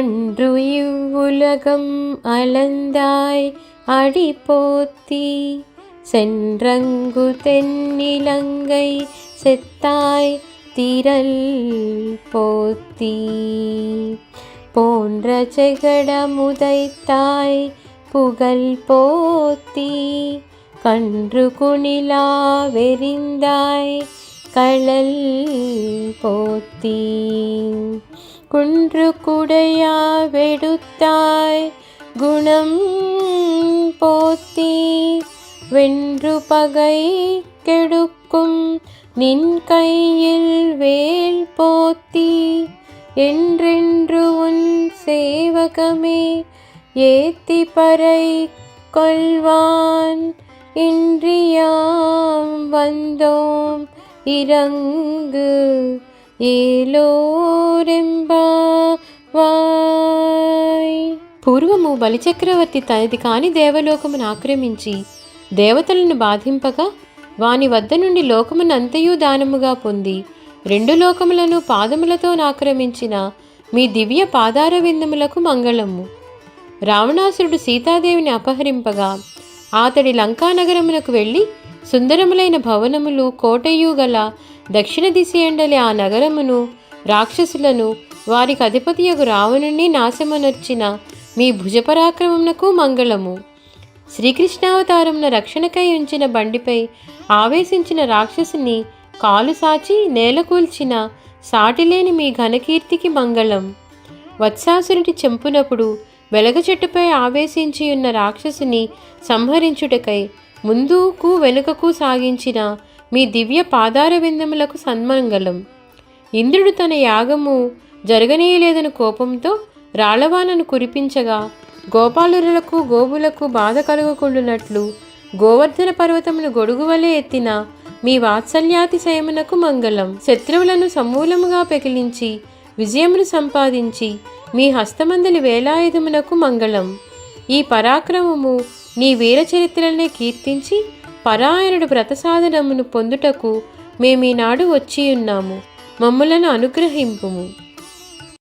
அன்று இவ்வுலகம் அளந்தாய் அடிபோத்தி சென்றங்கு தென்னிலங்கை செத்தாய் திரல் போத்தி. போன்ற செகடமுதைத்தாய் புகழ் போத்தி. கன்று குணிலா வெறிந்தாய் களல் போத்தீ. குன்று குடையா வெடுத்தாய் குணம் போத்தி வென்று பகை கெடுக்கும் நின் கையில் வேல் போத்தி என்றென்று உன் சேவகமே ஏத்தி பறை கொள்வான். இன்றியாம் வந்தோம் இறங்கு ஏலோரெம்ப పూర్వము బలిచక్రవర్తి తనది కాని దేవలోకమును ఆక్రమించి దేవతలను బాధింపగా వాని వద్ద నుండి లోకమునంతయు దానముగా పొంది రెండు లోకములను పాదములతో ఆక్రమించిన మీ దివ్య పాదార విందములకు మంగళము. రావణాసురుడు సీతాదేవిని అపహరింపగా అతడి లంకానగరమునకు వెళ్ళి సుందరములైన భవనములు కోటయు గల దక్షిణ దిశ ఎండలి ఆ నగరమును రాక్షసులను వారికి అధిపతియగు రావణుని నాశమనర్చిన మీ భుజపరాక్రమమునకు మంగళము. శ్రీకృష్ణావతారమున రక్షణకై ఉంచిన బండిపై ఆవేశించిన రాక్షసుని కాలు సాచి నేలకూల్చిన సాటిలేని మీ ఘనకీర్తికి మంగళం. వత్సాసురుడి చెంపునప్పుడు వెలగ చెట్టుపై ఆవేశించి ఉన్న రాక్షసుని సంహరించుటకై ముందుకు వెనుకకు సాగించిన మీ దివ్య పాదార విందములకు సన్మంగళం. ఇంద్రుడు తన యాగము జరగనీయలేదని కోపంతో రాళ్ళవానను కురిపించగా గోపాలురులకు గోవులకు బాధ కలుగకుండునట్లు గోవర్ధన పర్వతమును గొడుగు వలె ఎత్తిన మీ వాత్సల్యాతిశయమునకు మంగళం. శత్రువులను సమూలముగా పెకిలించి విజయమును సంపాదించి మీ హస్తమందలి వేలాయుధమునకు మంగళం. ఈ పరాక్రమము నీ వీరచరిత్రలనే కీర్తించి పరాయణుడు వ్రతసాధనమును పొందుటకు మేమీనాడు వచ్చియున్నాము. మమ్ములను అనుగ్రహింపుము.